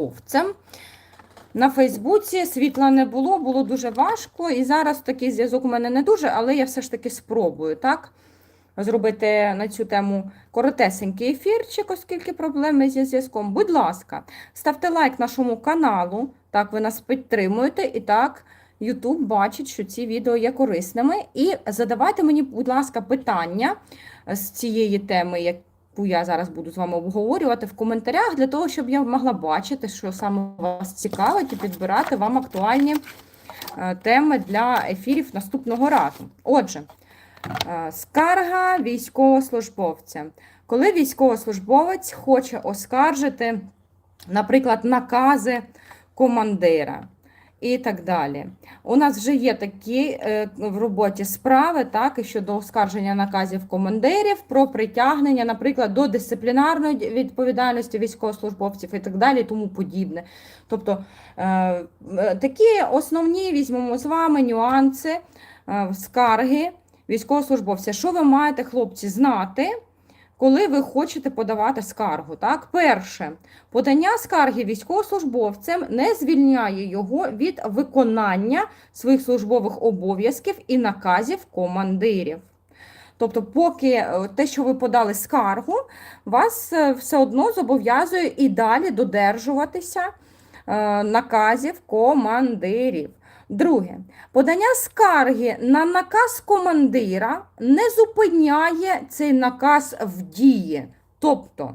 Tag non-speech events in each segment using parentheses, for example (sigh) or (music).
службовцем. На Фейсбуці світла не було, було дуже важко. І зараз такий зв'язок у мене не дуже, але я все ж таки спробую так, зробити на цю тему коротесенький ефірчик, оскільки проблеми зі зв'язком. Будь ласка, ставте лайк нашому каналу, так ви нас підтримуєте і так. YouTube бачить, що ці відео є корисними. І задавайте мені, будь ласка, питання з цієї теми, яку я зараз буду з вами обговорювати в коментарях, для того, щоб я могла бачити, що саме вас цікавить, і підбирати вам актуальні е, теми для ефірів наступного разу. Отже, е, скарга військовослужбовця. Коли військовослужбовець хоче оскаржити, наприклад, накази командира і так далі. У нас вже є такі е, в роботі справи, так, і щодо оскарження наказів командирів про притягнення, наприклад, до дисциплінарної відповідальності військовослужбовців і так далі, тому подібне. Тобто е, е, такі основні візьмемо з вами нюанси, скарги військовослужбовця. Що ви маєте, хлопці, знати? Коли ви хочете подавати скаргу, так, перше, подання скарги військовослужбовцем не звільняє його від виконання своїх службових обов'язків і наказів командирів. Тобто, поки е, те, що ви подали скаргу, вас е, все одно зобов'язує і далі додержуватися е, наказів командирів. Друге, подання скарги на наказ командира не зупиняє цей наказ в дії. Тобто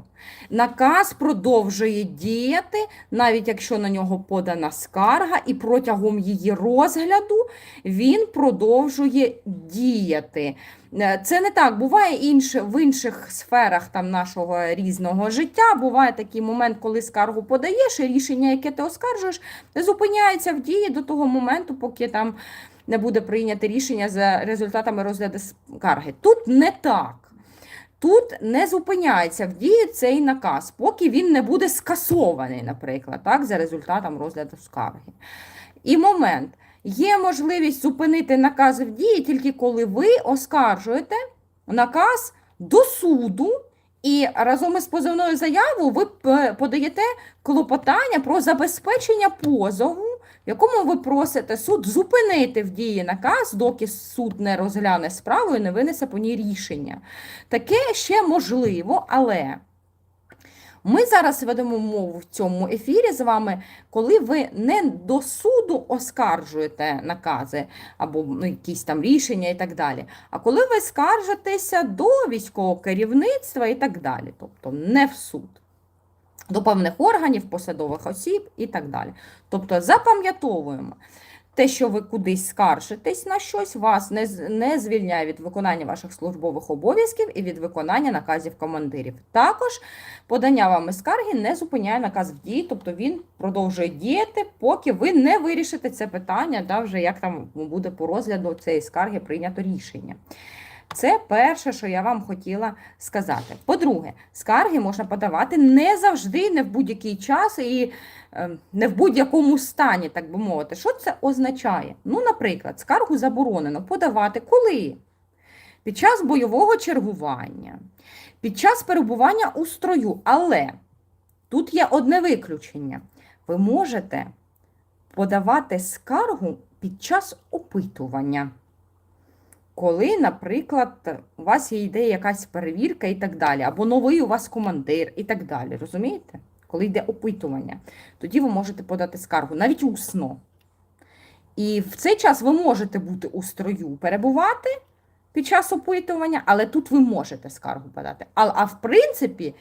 наказ продовжує діяти, навіть якщо на нього подана скарга, і протягом її розгляду він продовжує діяти. Е, Це не так. Буває інше в інших сферах там нашого різного життя. Буває такий момент, коли скаргу подаєш, і рішення, яке ти оскаржуєш, зупиняється в дії до того моменту, поки там не буде прийнято рішення за результатами розгляду скарги. Тут не так. Тут не зупиняється в дії цей наказ, поки він не буде скасований, наприклад, так, за результатом розгляду скарги. І момент. Є можливість зупинити наказ в дії тільки коли ви оскаржуєте наказ до суду, і разом із позовною заявою ви подаєте клопотання про забезпечення позову, в якому ви просите суд зупинити в дії наказ, доки суд не розгляне справу і не винесе по ній рішення. Таке ще можливо, але ми зараз ведемо мову в цьому ефірі з вами, коли ви не до суду оскаржуєте накази або ну, якісь там рішення і так далі, а коли ви скаржитеся до військового керівництва і так далі, тобто не в суд. До певних органів, посадових осіб і так далі. Тобто запам'ятовуємо, те, що ви кудись скаржитесь на щось, вас не, не звільняє від виконання ваших службових обов'язків і від виконання наказів командирів. Також подання вами скарги не зупиняє наказ в дії, тобто він продовжує діяти, поки ви не вирішите це питання, да, вже як там буде по розгляду цієї скарги прийнято рішення. Це перше, що я вам хотіла сказати. По-друге, скарги можна подавати не завжди, не в будь-який час і е, не в будь-якому стані, так би мовити. Що це означає? Ну, наприклад, скаргу заборонено подавати коли? Під час бойового чергування, під час перебування у строю. Але тут є одне виключення. Ви можете подавати скаргу під час опитування. Коли, наприклад, у вас є йде якась перевірка і так далі, або новий у вас командир і так далі, розумієте? Коли йде опитування, тоді ви можете подати скаргу, навіть усно. І в цей час ви можете бути у строю, перебувати під час опитування, але тут ви можете скаргу подати. А, а в принципі,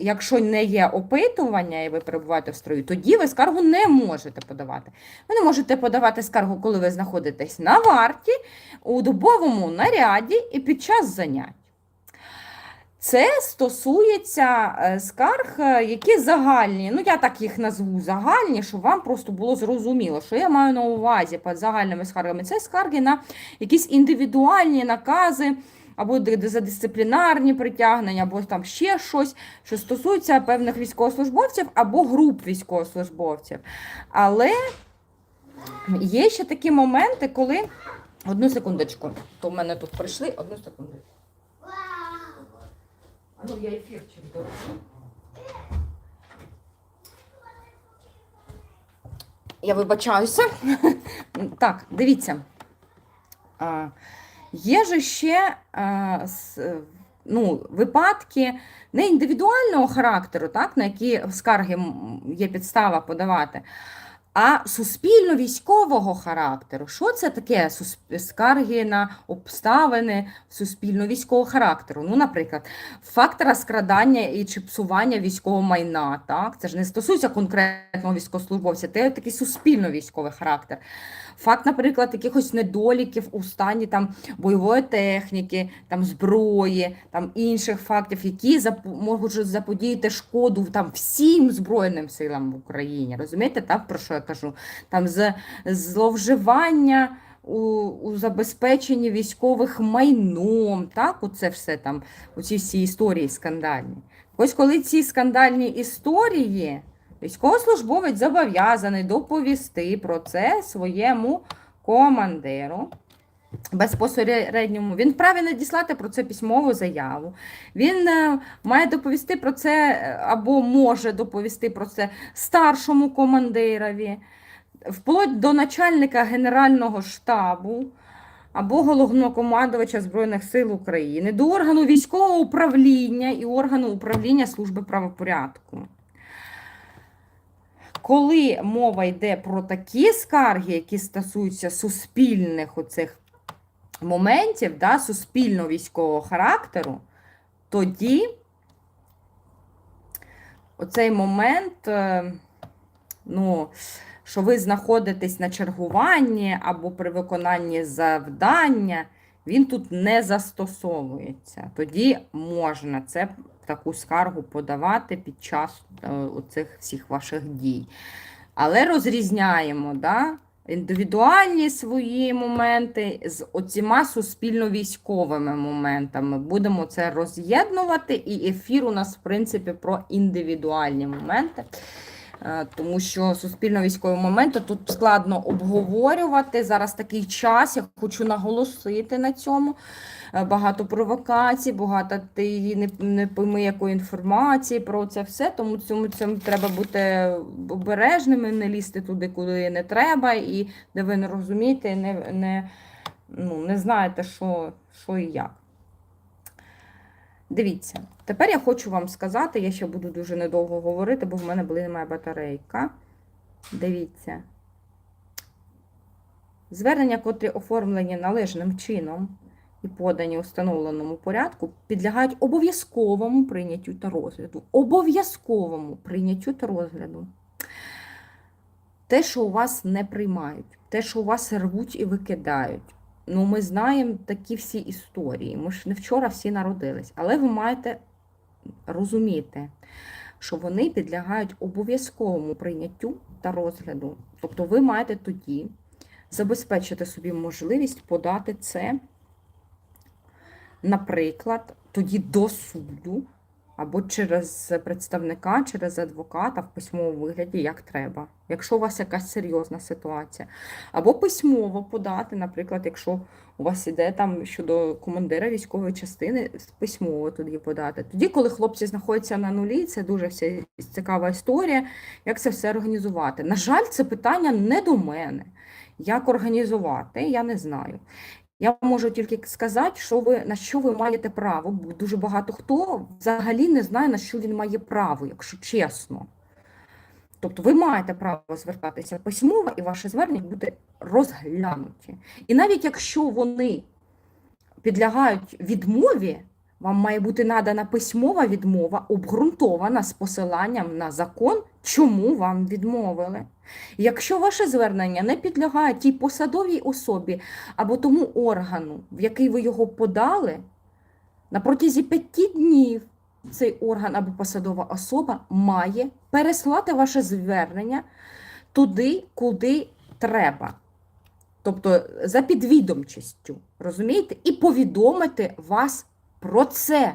якщо не є опитування і ви перебуваєте в строю, тоді ви скаргу не можете подавати. Ви не можете подавати скаргу, коли ви знаходитесь на варті, у дубовому наряді і під час занять. Це стосується е, скарг, е, які загальні. Ну, я так їх назву загальні, щоб вам просто було зрозуміло, що я маю на увазі під загальними скаргами. Це скарги на якісь індивідуальні накази, або за дисциплінарні притягнення, або там ще щось, що стосується певних військовослужбовців або груп військовослужбовців. Але є ще такі моменти, коли. Одну секундочку, то в мене тут прийшли, одну секунду. А ну я ефірчик. Я вибачаюся. (laughs) Так, дивіться. Є же ще а, с- ну, випадки не індивідуального характеру, так, на які скарги є підстава подавати, а суспільно-військового характеру. Що це таке скарги на обставини суспільно-військового характеру? Ну, наприклад, факт розкрадання і чи псування військового майна. Так? Це ж не стосується конкретного військовослужбовця, це такий суспільно-військовий характер. Факт, наприклад, якихось недоліків у стані там, бойової техніки, там, зброї, там, інших фактів, які можуть заподіяти шкоду там, всім Збройним силам в Україні. Розумієте, так, про що я кажу? Там, з, зловживання у, у забезпеченні військових майном, так, оце все там, оці всі історії скандальні. Ось коли ці скандальні історії, військовослужбовець зобов'язаний доповісти про це своєму командиру. Безпосередньому він вправі надіслати про це письмову заяву. Він е, має доповісти про це е, або може доповісти про це старшому командирові, вплоть до начальника Генерального штабу або головнокомандувача Збройних сил України, до органу військового управління і органу управління Служби правопорядку. Коли мова йде про такі скарги, які стосуються суспільних оцих моментів, да, суспільно-військового характеру, тоді оцей момент, е, ну, що ви знаходитесь на чергуванні або при виконанні завдання, він тут не застосовується. Тоді можна це таку скаргу подавати під час е, оцих всіх ваших дій. Але розрізняємо, да? індивідуальні свої моменти з оціма суспільно-військовими моментами. Будемо це роз'єднувати, і ефір у нас, в принципі, про індивідуальні моменти. Е, Тому що суспільно-військові моменти тут складно обговорювати. Зараз такий час, я хочу наголосити на цьому. Е, Багато провокацій, багато ти не, не пойми якої інформації про це все. Тому цьому цьому треба бути обережними, не лізти туди, куди не треба, і де ви не розумієте, не, не, ну, не знаєте, що, що і як. Дивіться, тепер я хочу вам сказати, я ще буду дуже недовго говорити, бо в мене блимає батарейка. Дивіться. Звернення, котрі оформлені належним чином і подані у встановленому порядку, підлягають обов'язковому прийняттю та розгляду. Обов'язковому прийняттю та розгляду. Те, що у вас не приймають, те, що у вас рвуть і викидають. Ну, ми знаємо такі всі історії. Ми ж не вчора всі народились. Але ви маєте розуміти, що вони підлягають обов'язковому прийняттю та розгляду. Тобто ви маєте тоді забезпечити собі можливість подати це, наприклад, тоді до суду, або через представника, через адвоката в письмовому вигляді, як треба, якщо у вас якась серйозна ситуація. Або письмово подати, наприклад, якщо у вас іде там щодо командира військової частини, письмово тоді подати. Тоді, коли хлопці знаходяться на нулі, це дуже вся цікава історія, як це все організувати. На жаль, це питання не до мене. Як організувати, я не знаю. Я можу тільки сказати, що ви на що ви маєте право, бо дуже багато хто взагалі не знає, на що він має право, якщо чесно. Тобто ви маєте право звертатися письмово, і ваше звернення буде розглянуті. І навіть якщо вони підлягають відмові, вам має бути надана письмова відмова, обґрунтована з посиланням на закон, чому вам відмовили. Якщо ваше звернення не підлягає тій посадовій особі або тому органу, в який ви його подали, на протязі п'яти днів цей орган або посадова особа має переслати ваше звернення туди, куди треба. Тобто за підвідомчістю, розумієте? І повідомити вас про це.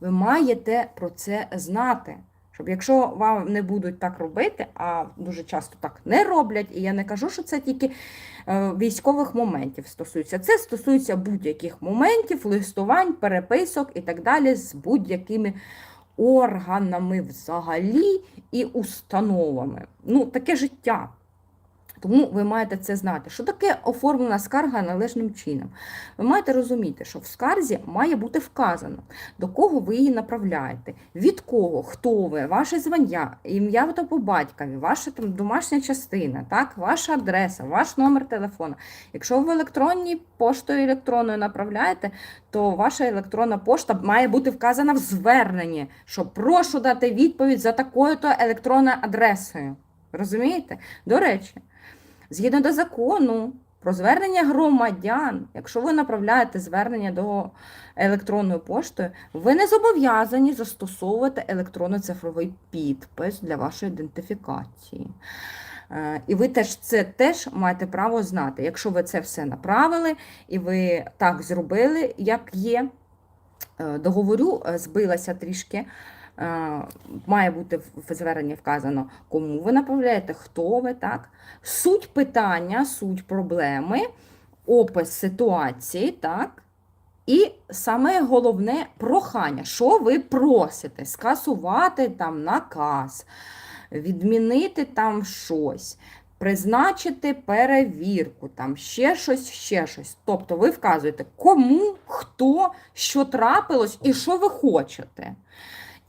Ви маєте про це знати. Щоб якщо вам не будуть так робити, а дуже часто так не роблять, і я не кажу, що це тільки е, військових моментів стосується. Це стосується будь-яких моментів, листувань, переписок і так далі з будь-якими органами взагалі і установами. Ну, таке життя. Тому ви маєте це знати. Що таке оформлена скарга належним чином? Ви маєте розуміти, що в скарзі має бути вказано, до кого ви її направляєте, від кого, хто ви, ваше звання, ім'я та по батькові, ваша там домашня частина, так, ваша адреса, ваш номер телефона. Якщо ви електронній поштою електронною направляєте, то ваша електронна пошта має бути вказана в зверненні, що прошу дати відповідь за такою-то електронною адресою. Розумієте? До речі, згідно до закону про звернення громадян, якщо ви направляєте звернення до електронною поштою, ви не зобов'язані застосовувати електронно-цифровий підпис для вашої ідентифікації. Е, І ви теж це теж маєте право знати. Якщо ви це все направили і ви так зробили, як є, е, договорю, е, збилася трішки. Е, Має бути в зверненні вказано, кому ви направляєте, хто ви, так? Суть питання, суть проблеми, опис ситуації, так? І саме головне прохання, що ви просите, скасувати там наказ, відмінити там щось, призначити перевірку, там ще щось, ще щось. Тобто ви вказуєте, кому, хто, що трапилось і що ви хочете.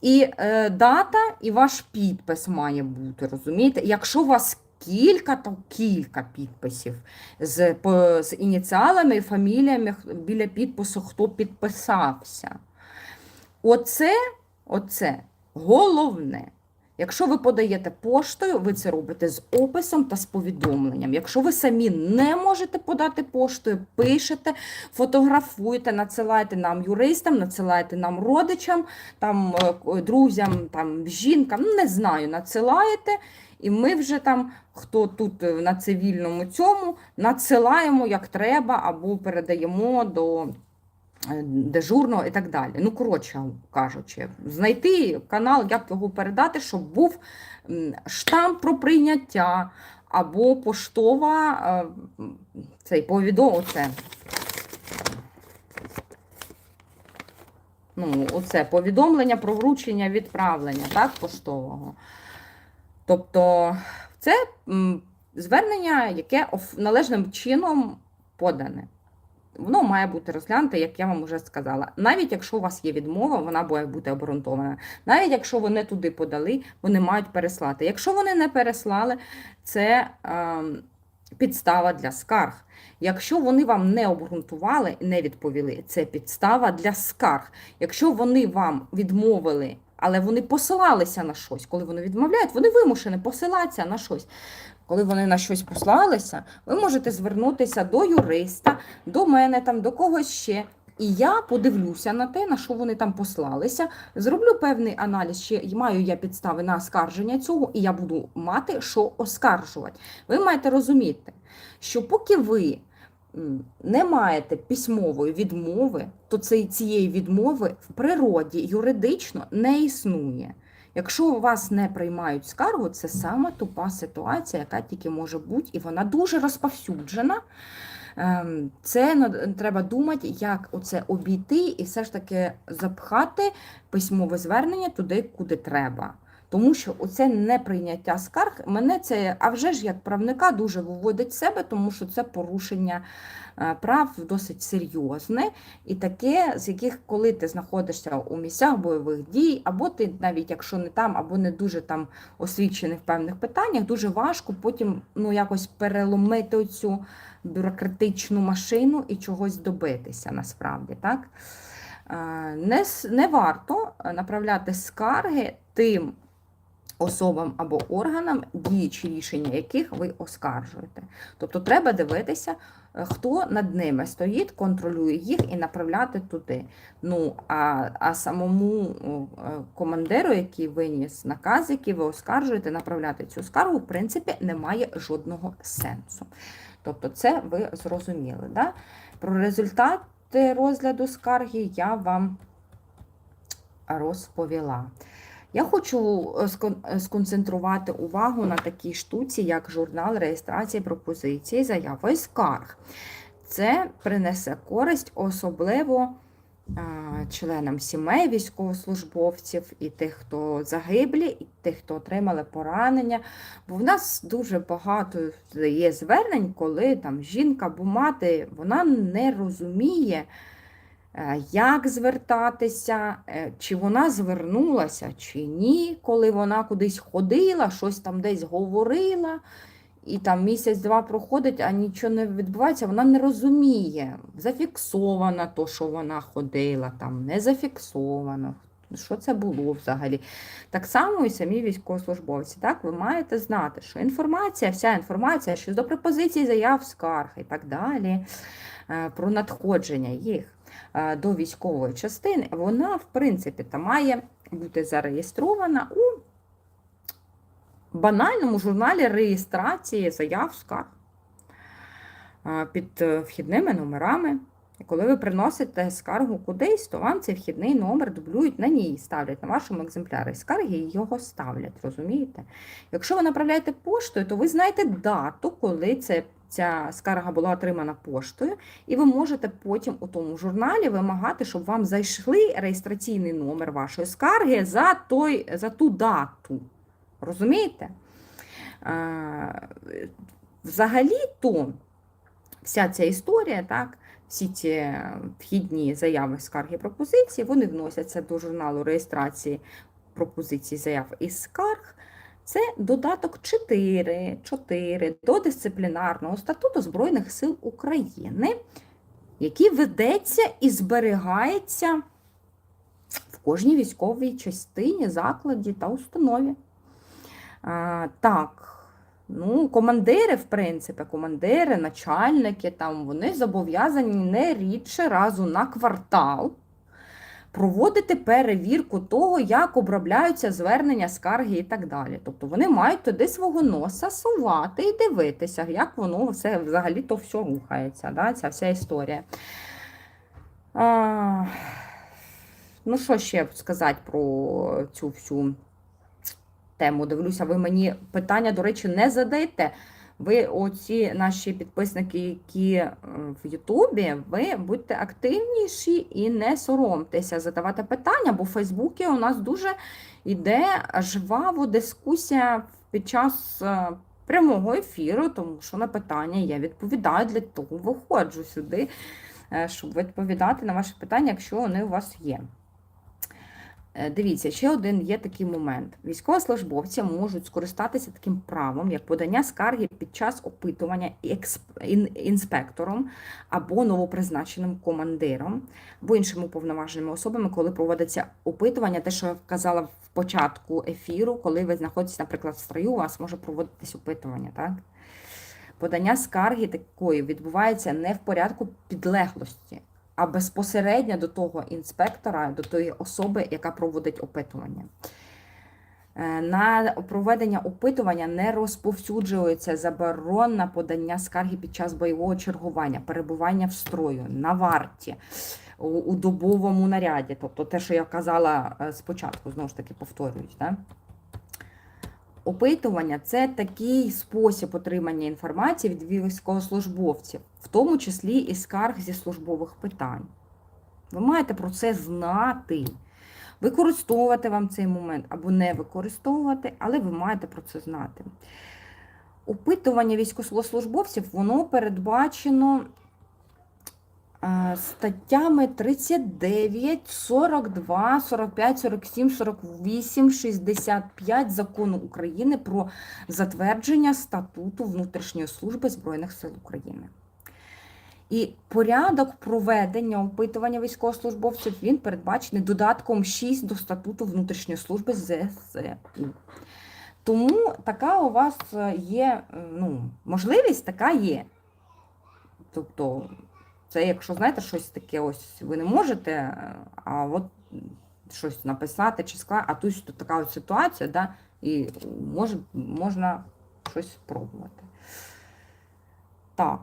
І е, дата, і ваш підпис має бути, розумієте? Якщо у вас кілька, то кілька підписів з, по, з ініціалами і фаміліями біля підпису, хто підписався. Оце, оце головне. Якщо ви подаєте поштою, ви це робите з описом та з повідомленням. Якщо ви самі не можете подати поштою, пишете, фотографуєте, надсилаєте нам юристам, надсилаєте нам родичам, там, е, друзям, там, жінкам, ну не знаю, надсилаєте. І ми вже там, хто тут е, на цивільному цьому, надсилаємо як треба, або передаємо до дежурного і так далі. Ну, коротше кажучи, знайти канал, як його передати, щоб був штамп про прийняття, або поштова е, цей повідом, оце. Ну, оце повідомлення про вручення відправлення, так, поштового. Тобто, це звернення, яке належним чином подане. Воно має бути розглянуте, як я вам вже сказала. Навіть якщо у вас є відмова, вона має бути обґрунтована. Навіть якщо вони туди подали, вони мають переслати. Якщо вони не переслали, це ем, підстава для скарг. Якщо вони вам не обґрунтували і не відповіли, це підстава для скарг. Якщо вони вам відмовили, але вони посилалися на щось, коли вони відмовляють, вони вимушені посилатися на щось. Коли вони на щось послалися, ви можете звернутися до юриста, до мене, там, до когось ще. І я подивлюся на те, на що вони там послалися, зроблю певний аналіз, чи маю я підстави на оскарження цього, і я буду мати що оскаржувати. Ви маєте розуміти, що поки ви не маєте письмової відмови, то цієї відмови в природі юридично не існує. Якщо у вас не приймають скаргу, це саме тупа ситуація, яка тільки може бути, і вона дуже розповсюджена. Ем, Це треба думати, як оце обійти і все ж таки запхати письмове звернення туди, куди треба. Тому що оце неприйняття скарг мене це, а вже ж як правника, дуже виводить з себе, тому що це порушення е, прав досить серйозне, і таке, з яких, коли ти знаходишся у місцях бойових дій, або ти навіть якщо не там, або не дуже там освічений в певних питаннях, дуже важко потім ну, якось переломити оцю бюрократичну машину і чогось добитися насправді. так? Е, Не, не варто направляти скарги тим особам або органам, дії чи рішення яких ви оскаржуєте. Тобто треба дивитися, е, хто над ними стоїть, контролює їх і направляти туди. Ну, а, а самому е, командиру, який виніс наказ, який ви оскаржуєте, направляти цю скаргу, в принципі, немає жодного сенсу. Тобто, це ви зрозуміли. Да? Про результати розгляду скарги я вам розповіла. Я хочу е, е, сконцентрувати увагу на такій штуці, як журнал реєстрації пропозицій, заяви скарг. Це принесе користь, особливо е, членам сімей військовослужбовців, і тих, хто загиблі, і тих, хто отримали поранення. Бо в нас дуже багато є звернень, коли там жінка або мати вона не розуміє, як звертатися, е, чи вона звернулася, чи ні, коли вона кудись ходила, щось там десь говорила. І там місяць-два проходить, а нічого не відбувається, вона не розуміє, зафіксовано то, що вона ходила, там не зафіксовано. Що це було взагалі? Так само і самі військовослужбовці. Так, ви маєте знати, що інформація, вся інформація щодо пропозицій, заяв, скарг і так далі, е, про надходження їх е, до військової частини, вона, в принципі, та має бути зареєстрована у банальному журналі реєстрації заяв скарг під е, вхідними номерами. І коли ви приносите скаргу кудись, то вам цей вхідний номер дублюють на ній, ставлять на вашому екземплярі скарги і його ставлять, розумієте? Якщо ви направляєте поштою, то ви знаєте дату, коли це, ця скарга була отримана поштою, і ви можете потім у тому журналі вимагати, щоб вам зайшли реєстраційний номер вашої скарги за, той, за ту дату. Розумієте? Взагалі-то вся ця історія, так, всі ці вхідні заяви, скарги, пропозиції, вони вносяться до журналу реєстрації пропозицій, заяв і скарг. Це додаток 4, 4 до дисциплінарного статуту Збройних сил України, який ведеться і зберігається в кожній військовій частині, закладі та установі. А, Так, ну, командири, в принципі, командири, начальники, там, вони зобов'язані не рідше разу на квартал проводити перевірку того, як обробляються звернення, скарги і так далі. Тобто вони мають туди свого носа сувати і дивитися, як воно все взагалі то все рухається, да, ця вся історія. А, Ну, що ще сказати про цю всю тему. Дивлюся, ви мені питання, до речі, не задаєте. Ви, оці наші підписники, які е, в Ютубі, ви будьте активніші і не соромтеся задавати питання, бо в Фейсбуці у нас дуже йде жваво дискусія під час е, прямого ефіру, тому що на питання я відповідаю, для того виходжу сюди, е, щоб відповідати на ваші питання, якщо вони у вас є. Е, Дивіться, ще один є такий момент. Військовослужбовці можуть скористатися таким правом, як подання скарги під час опитування інспектором або новопризначеним командиром, або іншими уповноваженими особами, коли проводиться опитування, те, що я вказала в початку ефіру, коли ви знаходитесь, наприклад, в строю, у вас може проводитись опитування. Так? Подання скарги такої відбувається не в порядку підлеглості а безпосередньо до того інспектора, до тої особи, яка проводить опитування. Е, На проведення опитування не розповсюджується заборона подання скарги під час бойового чергування, перебування в строю, на варті, у, у добовому наряді. Тобто те, що я казала е, спочатку, знову ж таки повторююсь. Да? Опитування це такий спосіб отримання інформації від військовослужбовців, в тому числі і скарг зі службових питань. Ви маєте про це знати, використовувати вам цей момент або не використовувати, але ви маєте про це знати. Опитування військовослужбовців воно передбачено статтями 39, 42, 45, 47, 48, 65 закону України про затвердження статуту внутрішньої служби Збройних сил України. І порядок проведення опитування військовослужбовців він передбачений додатком 6 до статуту внутрішньої служби ЗСУ. Тому така у вас є ну, можливість, така є. Тобто, це якщо знаєте, щось таке, ось ви не можете, а от щось написати чи сказати, а тут тут така от ситуація, да, і може, можна щось спробувати. Так.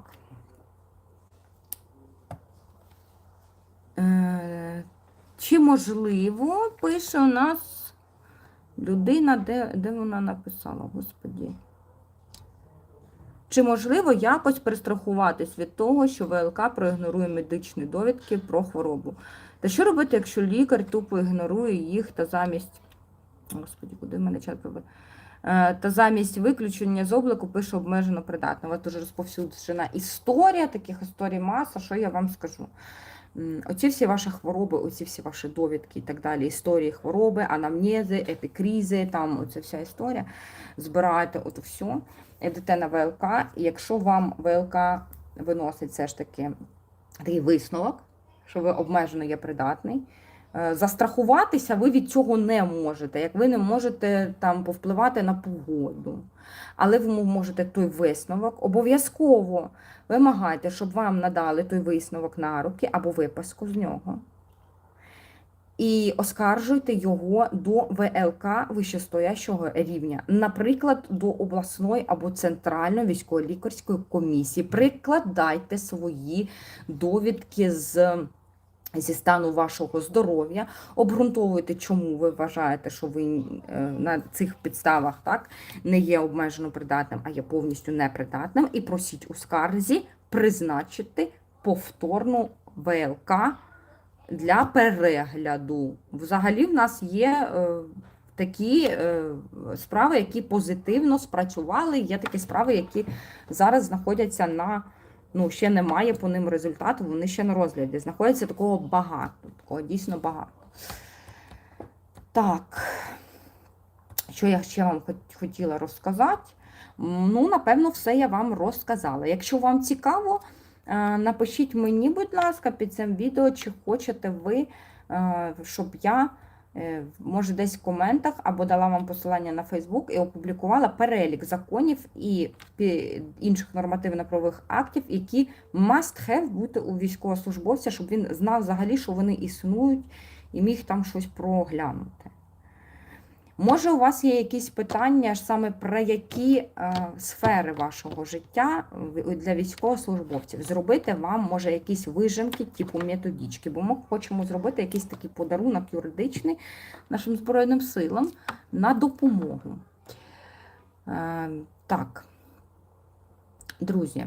Е, Чи можливо, пише у нас людина, де, де вона написала, господі. Чи можливо якось перестрахуватись від того, що ВЛК проігнорує медичні довідки про хворобу? Та що робити, якщо лікар тупо ігнорує їх та замість. Господи, куди мене чат пробив? Е, Та замість виключення з обліку пише обмежено придатно. У вас дуже розповсюджена історія, таких історій маса, що я вам скажу. Оці всі ваші хвороби, оці всі ваші довідки і так далі, історії хвороби, анамнези, епікризи, там оця вся історія. Збираєте от все, йдете на ВЛК, і якщо вам ВЛК виносить все ж таки такий висновок, що ви обмежено є придатний, застрахуватися ви від цього не можете, як ви не можете там повпливати на погоду. Але ви можете той висновок обов'язково вимагайте, щоб вам надали той висновок на руки або виписку з нього. І оскаржуйте його до ВЛК вищестоящого рівня, наприклад, до обласної або центральної військово-лікарської комісії. Прикладайте свої довідки з. Зі стану вашого здоров'я, обґрунтовуйте, чому ви вважаєте, що ви е, на цих підставах так не є обмежено придатним, а є повністю непридатним, і просіть у скарзі призначити повторну ВЛК для перегляду. Взагалі, в нас є е, такі е, справи, які позитивно спрацювали. Є такі справи, які зараз знаходяться на. Ну, ще немає по ним результату, вони ще на розгляді. Знаходиться такого багато, такого дійсно багато. Так, що я ще вам хотіла розказати? Ну, напевно, все я вам розказала. Якщо вам цікаво, е, напишіть мені, будь ласка, під цим відео, чи хочете ви, е, щоб я, може, десь в коментах або дала вам посилання на Фейсбук і опублікувала перелік законів і інших нормативно-правових актів, які must have бути у військовослужбовця, щоб він знав взагалі, що вони існують, і міг там щось проглянути. Може, у вас є якісь питання саме про які е, сфери вашого життя для військовослужбовців? Зробити вам, може, якісь вижимки, типу методички, бо ми хочемо зробити якийсь такий подарунок юридичний нашим Збройним силам на допомогу. Е, так, друзі,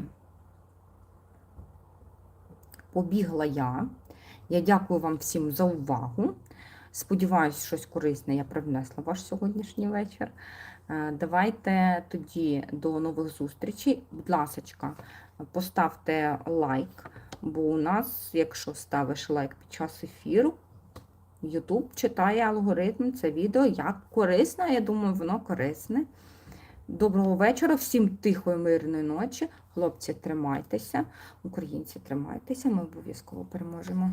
побігла я. Я дякую вам всім за увагу. Сподіваюсь, щось корисне я привнесла ваш сьогоднішній вечір. Е, Давайте тоді до нових зустрічей. Будь ласка, поставте лайк, бо у нас, якщо ставиш лайк під час ефіру, YouTube читає алгоритм це відео як корисне. Я думаю, воно корисне. Доброго вечора, всім тихої, мирної ночі. Хлопці, тримайтеся, українці, тримайтеся, ми обов'язково переможемо.